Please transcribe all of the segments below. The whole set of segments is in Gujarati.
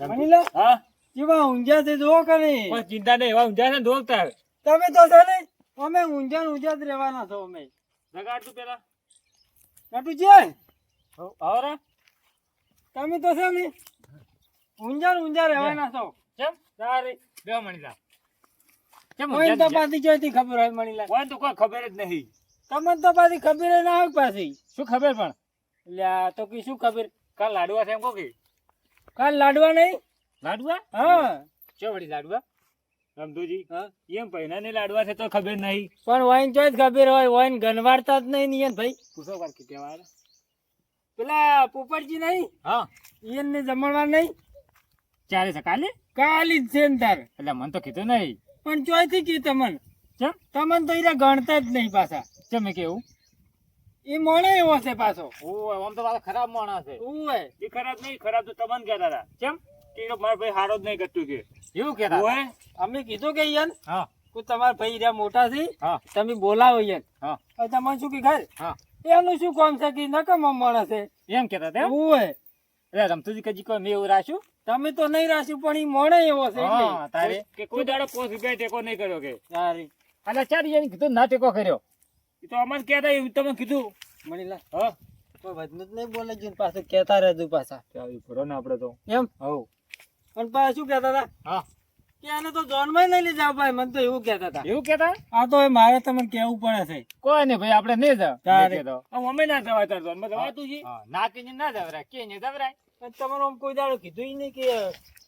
મનીલા હા? કેવા ઊંઝા છે જો કે નહીં પણ ચિંતા નહીં એવા ઊંઝા છે તમે તો છે ને અમે ઊંઝા ઊંઝા જ રહેવાના છો અમે. જગાડ તું પેલા નટુ છે આવરા તમે તો છે ને ઊંઝા ઊંઝા રહેવાના છો. કેમ? સારી બે મણીલા કેમ ઊંઝા તો પાછી જોઈતી ખબર હોય મણીલા કોઈ તો કોઈ ખબર જ નહીં. તમને તો પાછી ખબર ના હોય પાછી. શું ખબર પણ? લ્યા તો કી શું ખબર? કાલ લાડવા છે એમ કહો કે. કાલ લાડવા નહીં? લાડવા? હા. ચો વળી લાડવા? રમતુજી હા. એમ પૈના ને લાડવા છે તો ખબર નહીં. પણ વાઈન ચોઈસ ખબર હોય વાઈન ગનવાડતા જ નહીં નિયન ભાઈ. પૂછો વાર કે કેવા પેલા પોપટજી નહીં? હા. ઈયન ને જમણવા નહીં? ચાલે છે કાલે? કાલી જ છે ને તાર. એટલે મને તો કીધું નહીં. પણ ચોઈથી કી તમન. તમને તમન તો ઈરા ગણતા જ નહીં પાછા. ચમે કેવું એ મોણે એવો છે પાછો. આમ તો પાછો ખરાબ માણસ છે. ઉવે એ ખરાબ નહીં ખરાબ તો તમને કહેતા હતા. કેમ? કે એ મારો ભાઈ હારો જ નહીં કરતું કે. એવું કહેતા ઓય. અમે કીધું કે ઈયન હા. કે તમારા ભાઈ રહ્યા મોટા છે હા. તમે બોલાવો હા. તમને શું કે ખાય હા. એનું શું કામ છે કે નકમો માણસ છે? એમ કહેતા હતા? ઉવે એટલે રમતુજી કજી કોઈ મેં એવું રાખ્યું? તમે તો નહીં રાખ્યું પણ એ મોણે એવો છે હા તારે. કે કોઈ દાડો રૂપિયા ટેકો નહીં કર્યો કે. તારી. એટલે ચાર કીધું ના ટેકો કર્યો. એ તો અમને કહેતા એવું તમે કીધું. મણીલા હા. કોઈ વધનું જ નહીં બોલે છે પાછું કહેતા રહેતું પાછા. આવી ફરો ને આપણે તો. એમ? હવ પણ પાછા શું કહેતા હતા? હા. કે આને તો જોનમાં નહીં લઈ જાવ ભાઈ. મને તો એવું કહેતા હતા. એવું કહેતા? આ તો મારે તમને કહેવું પડે છે. કોઈ નહીં ભાઈ આપણે નહીં જાવ. તારે. અમે ના જવાય તાર તો. જવાતું છે ના જવરાય કે નહીં જવરાય તમારું આમ કોઈ દાડો કીધું નહીં કે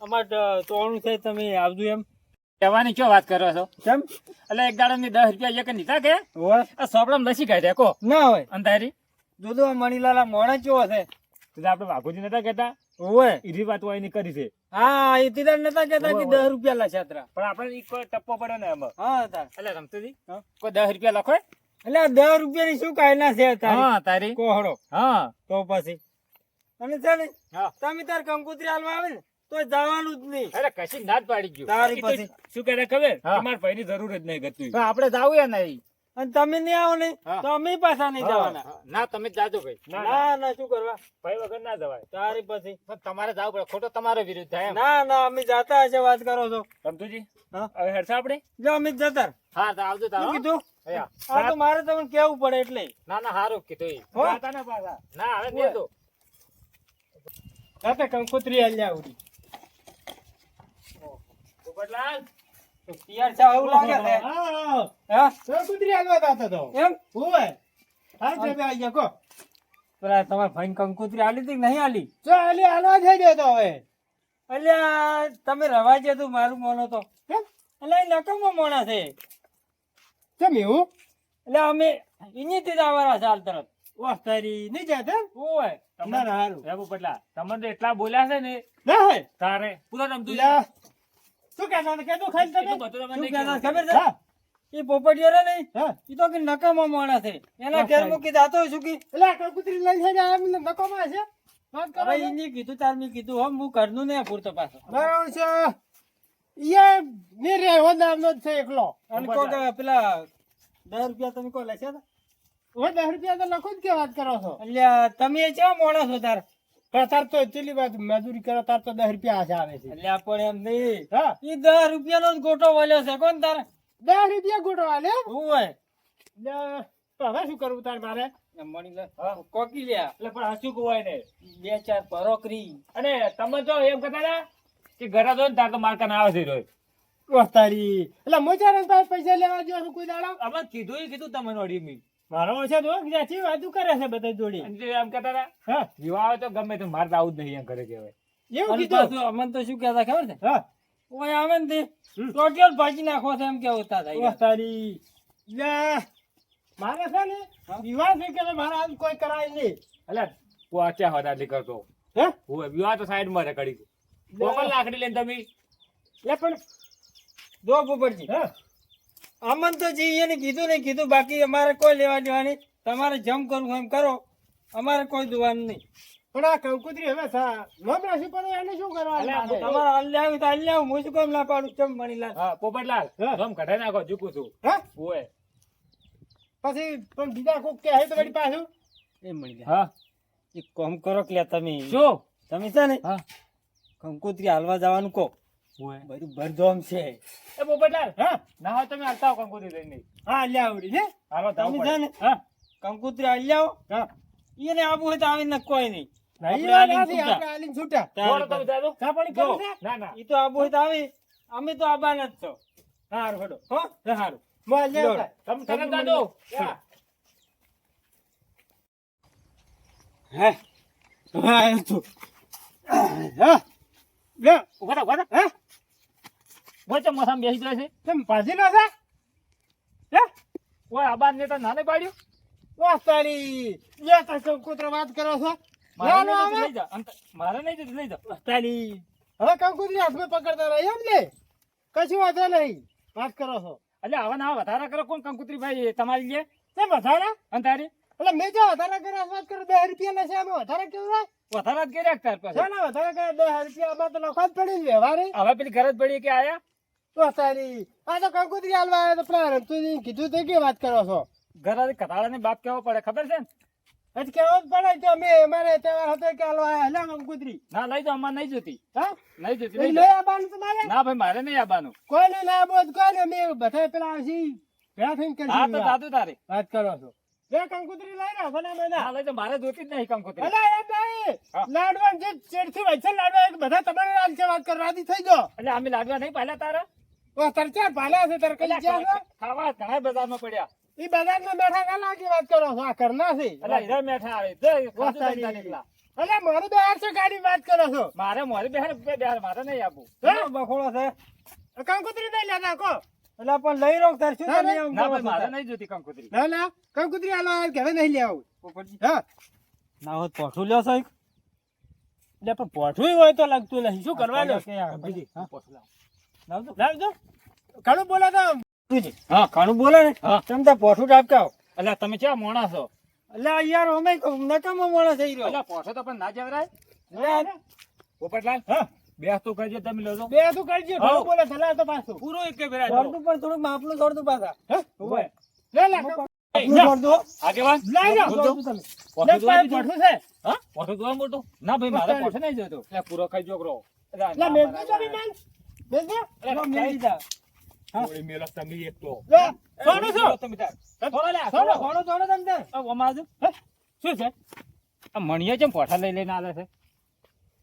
અમારે તોણું થાય તમે આવજો એમ. કહેવાની કયો વાત કરો છો? કેમ? એટલે એક દાડો ની દસ રૂપિયા એક નીતા કે? સોપડા લસી કાઢ્યા કો? ના હોય. અંધારી દૂધો મણીલાલા મોણે ચેવો છે. આપડે બાપુજી નતા કેતા હોય ઈરી વાત હોય એની કરી છે. હા એ તીધા નતા કેતા કે. દસ રૂપિયા લછાતરા પણ આપણે ઈ કોઈ ટપ્પો પડ્યો ને એમાં હા તાર. એટલે રમતુજી કોઈ દસ રૂપિયા લખો એટલે દસ રૂપિયા ની શું કાયના છે તારી? હા તારી. કોહડો હા. તો પછી. અને છે ને હા. તમે તાર કંકોત્રી હાલવા આવે ને? તો જવાનું જ નહીં. અરે કશી ના જ પાડી ગયું. તારી બાકી શું કહેતા ખબર? તમારા ભાઈ ની જરૂર જ નહીં ગતું આપડે જાવું યા નહીં. અને તમે નહીં આવો નહીં તો અમે પાછા નહીં જવાના. ના તમે જાજો ભાઈ. ના ના શું કરવા? ભાઈ વગર ના જવાય. તારી પછી તમારે જવું પડે. ખોટો તમારો વિરુદ્ધ થાય ના ના અમે જાતા હશે વાત કરો છો. સમજુજી હવે હેરસા આપણે? જો અમે જતા. હા તો આવજો શું તારો કીધું? હા. તો મારે તમને કેવું પડે એટલે? ના ના હારું કીધું ના હવે કીધું કંકોત્રી હાલ્યા ઉડી પોપટલાલ. પિયર છે એવું લાગે છે. હા કંકુતરી હાલવા જતો તો એમ? હોય હાલ છે બે અહીંયા કો. પેલા તમારા ભાઈ કંકોત્રી હાલી હતી કે નહીં હાલી જો હાલી હાલવા થઈ ગયો તો હવે. અલ્યા તમે રવા તું મારું મોનો તો નકમો મોણા છે. કેમ એવું? એટલે અમે એનીથી જ આવવાના છે હાલ તરત. વાહ તારી નહીં જાતે ઓય તમને હારું. હે પોપટલાલ, તમને એટલા બોલ્યા છે ને. ના તારે. પૂરો રમતું. શું કહેતા હતા? કહેતું ખાલી તમે. શું કહેતા? ખબર છે? એ પોપટીઓ રે નહીં એ તો કે નકામો માણસ છે. એના ઘેર મૂકી જાતો શું કે? એટલે આ લઈ જઈને આ મને નકામા છે? હવે એને કીધું તાર મેં કીધું. હો હું ઘરનું નહીં પૂરતો પાછો. બરાબર છે. ઈ ની હો નામનો છે એકલો. અને પેલા દસ રૂપિયા તમે કો હતા હો દસ રૂપિયા તો લખો જ કે વાત કરો છો. એટલે તમે ચા કેવા છો તાર? પણ તાર તો ચેલી વાત મજૂરી કરો તાર તો દસ રૂપિયા આશા આવે છે. એટલે પણ એમ નહીં. હા. એ દસ રૂપિયાનો જ ગોટો વળ્યો છે કોણ તારે? દસ રૂપિયા ગોટો હાલે હું હોય? તો હવે શું કરવું તારે મારે? મણી લે. કોકી લ્યા એટલે પણ હસું કુવાય ને? બે ચાર પરોકરી. અને તમે તો એમ કહેતા ના કે ઘરે જો ને તાર તો મારકા ના આવે છે રોય વાહ એટલે મોચારા પાસે પૈસા લેવા જો કોઈ દાડો? અમે કીધું કીધું તમને અઢી મિનિટ મારો છે તો જ્યાંથી વાતો કરે છે બધા જોડી. અને એમ કહેતા હતા હા. વિવાહ તો ગમે તો મારે આવું જ નહીં એમ ઘરે કહેવાય. એવું કીધું? અમને તો શું કહેતા ખબર છે? હા. ઓય આવે ને તે હમ. ભાજી નાખો છે એમ કેવું થાય તારી. લે, મારે છે ને વિવાહ છે કે મારે આજ કોઈ કરાય નહીં. એટલે પહોંચ્યા હતા એટલી કરતો હે? હું વિવાહ તો સાઈડમાં કરી કોકલ લાકડી લઈને તમે? એ પણ. જો પોપટજી હા. અમન તો જી એને કીધું નહીં કીધું બાકી અમારે કોઈ લેવા દેવાની તમારે જમ કરવું એમ કરો. અમારે કોઈ જોવાનું નહીં. પણ આ કંકુતરી હવે નોમ રાશિ પર એને શું કરવા તમારે હાલ તો હાલ લેવું. હું શું કેમ ના પાડું ચમ મણીલાલ. હા પોપટલાલ હા. કઢાઈ નાખો ઝૂકું છું. હા? ઓય. પછી પણ બીજા કોક કે હે તો વળી પાછું? એ મણી હા. એક કામ કરો કે તમે. શું? તમે છે ને હા. કંકુતરી હાલવા જવાનું કહો. બધું ભરધોમ છે. એ પોપટલાલ હા ના હોય તમે હાલતા આવો કંકોત્રી લઈને. હા લ્યા આવડી ને હાલો તમે છે ને હા. કંકોત્રી હાલી આવો. હા. એને આવું હોય તો કોઈ નહીં. નહીં ના ના. આવું હોય તો આવે. અમે તો આબાના જ છો. હારું હેડો. હો? લે લો. હા. હે? હા હા. લે ઊભા ઊભા હે? વચ્ચે મોસામાં બેસી જાય છે? તેમ પાછી ન છે હે? ઓય આબાન ને તો નાને પાડ્યું. વાહ તારી લે તાર કૂતરો વાત કરો છો. મારે લે, લે, નહીં. લઈ જા. મારે નહીં જતું લઈ જા. તારી હવે કંકોત્રી હાથમાં પકડતા રહી એમ ને? કશું વાંધો નહીં. વાત કરો છો. એટલે હવે ના વધારા કરો કોણ કંકુતરી ભાઈ તમારી લે? કેમ વધારા? અને તારી? એટલે મેં જો વધારા કર્યા વાત કરો બે રૂપિયા ના છે અમે વધારા કેવું થાય? વધારા જ કર્યા તાર પાસે. વધારા કર્યા બે રૂપિયા આમાં તો લખવા જ પડી વ્યવહારે હવે પેલી ઘરે જ પડી કે આયા? તો તારી આ તો કંકોત્રી હાલવા આવ્યા તો પેલા રમતુજી કીધું તે કે વાત કરો છો? ઘરે કથાળા ની બાપ કેવો પડે ખબર છે ને? કેવો જ પડે તો અમે અમારે તહેવાર હતો કે હાલવા આવ્યા હેલા કંકોત્રી. ના લઈ જાઓ અમારે નહીં જોતી. હા? નહીં જોતી લઈ. આવવાનું તમારે? ના ભાઈ મારે નહીં આવવાનું. કોઈ નહીં ના બોધ કોઈ નહીં અમે બધા પેલા આવશી ભેગા થઈને હા તો દાદુ તારે. વાત કરો છો. બે કંકોત્રી લઈ રાખો ને બધા હાલે તો મારે જોતી જ નહીં કંકોત્રી. અલા એ નહીં હા. લાડવા જે ચેડથી વચ્ચે લાડવા બધા તમારે રાત છે વાત કરવા રાજી થઈ ગયો એટલે અમે લાડવા નહીં પહેલા તારા? ઓ તરચા પાલ્યા છે? તર કઈ ખાવા ઘણા બજારમાં પડ્યા. ઈ બજારમાં બેઠા કા લાગી વાત કરો છો? આ કરના છે. હીરા મેઠા આવે ખાધું તારી. નીકળ્યા. અલા મારે ગાડી વાત કરો છો? મારે મારે બેહાર બેહાર મારે નહીં આપવું હે? બખોડો છે. કંકુતરી નહીં લેતા કો એટલે પણ લઈ રહો તાર શું ના, ભાઈ મારે નહીં જોતી કંકોત્રી. ના ના. કંકુતરી હાલો આ ઘરે નહીં લેવું પોપટજી, હા? ના હોત પોઠું લ્યો છો એટલે પણ પોઠું હોય તો લાગતું નહીં. શું કરવાનું કે બીજી, હા? લાવજો. લાવજો. ઘણું બોલો તો હા ઘણું બોલે ને? તમે તાર પોઠું ટાપકાવો એટલે તમે ક્યાં મોણા છો? એટલે યાર અમે નકામો માણસ થઈ રહ્યો. એટલે પોછો તો પણ ના જવરાય. પોપટલાલ હા. બેસ તો કરજો તમે લેજો. બે તું કરજો ઘણું બોલે ચલા તો પાછું. પૂરો એક બેરા દોડતું પણ થોડુંક માપનું દોડતું પાછા. હા? ઊભો. લે લે. આગેવાન લઈ જાઓ. તમે. જોવા? પોઠું છે. હા? પોછો જોવા મોટું ના ભાઈ મારે બસ નહીં જોતો એટલે પૂરો ખાઈ જોકરો એટલે મારે- તો વિમાન થોડી શું. થોડો થોડો. થોડો. છે આ મણિયા પોઠા લઈ લઈને આવે છે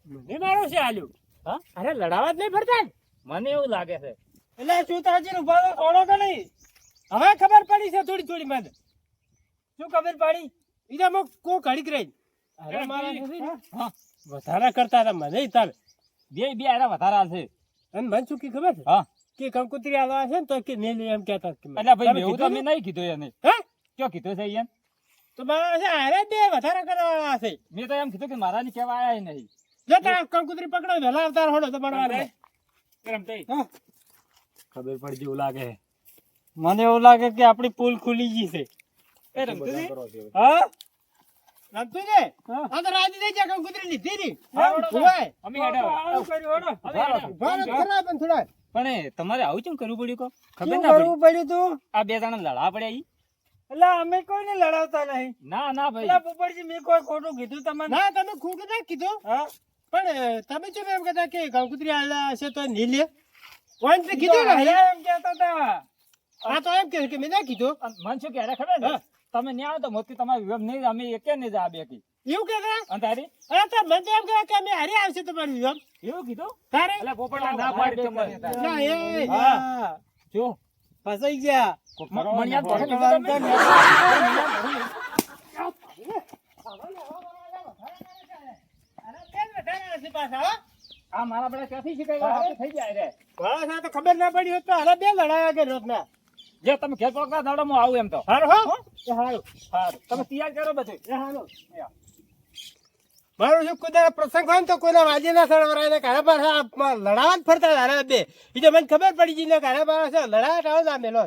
મને મારું છે આલ્યું હા અરે લડાવા જ નહીં ફરતા મને એવું લાગે છે એટલે શું તાજી ને ઊભા રહો, કે નહીં હવે ખબર પડી છે થોડી થોડી મને શું ખબર પાડી બીજા મુક કો ઘડીક રહી અરે મારા વધારા કરતા હતા મને તાર બે બે આરા વધારા આવશે અને મને શું ખબર છે? હા. કે કંકુતરી આવા છે ને તો કે ને લે એમ કહેતા. એટલે ભાઈ એવું તો મેં નહીં કીધું એને. હે? ક્યાં કીધું છે અહીંયા તો મારા છે અરે બે વધારે કરવા છે. મેં તો એમ કીધું કે મારા ની કેવા આયા નહીં. જો તાર કંકુતરી પકડો વેલા અવતાર હોડો તો હા. ખબર પડી જેવું લાગે. મને એવું લાગે કે આપણી પુલ ખુલી ગઈ છે. એ રમતુજી? હા? છે? આ તો રાજી થઈ જાય લીધી ની અમે હેડે ખરા પણ થોડા પણ તમારે આવું કેમ કરવું પડ્યું કો ખબર ના કરવું પડ્યું તું? આ બે જણા લડા પડ્યા ઈ. એટલે અમે કોઈને લડાવતા નહીં. ના ના ભાઈ. એટલે પોપટજી મેં કોઈ ખોટું કીધું તમને? ના તમે ખોટું ના કીધું. હા. પણ તમે કેમ એમ કહેતા કે કંકુતરી આલા હશે તો નહીં લે? કોણ કીધું કીધું ને એમ કહેતા હતા. આ તો એમ કે કે મેં ના કીધું. મન શું કહેતા ખબર ને હા. તમે ન્યા આવો તો મોતી તમારે વિવેક નહીં અમે એકે નહીં જા બે કી એવું કે અને તારી? અરે તો મને તો એમ કહે કે અમે હારે આવશે તમારી વિવાહ. એવું કીધું? તારે? એટલે પોપડા ના પાડી તમારે ના એ હા. જો. ફસાઈ ગયા. મણિયા તો ભોળો કીધું તમે? અરે કેમ વધારે હશે પાછા હો? આ મારા બધા ક્યાંથી શીખાય થઈ જાય રે. તો ખબર ના પડી હોત તો હાલે બે લડાયા કે રોજના. જે તમે ઘેર પકડા દાડો હું આવું એમ તો. હારું હો. એ હારું હારું. તમે તૈયાર કરો બધું. એ હારું. મારું શું કુદર પ્રસંગ હોય ને તો કોઈના વાજી ના સળવરાય ને કારા પર લડાવા જ ફરતા હતા બે. એ તો મને ખબર પડી ગઈ ને કારા પર લડાયા આવો મેલો.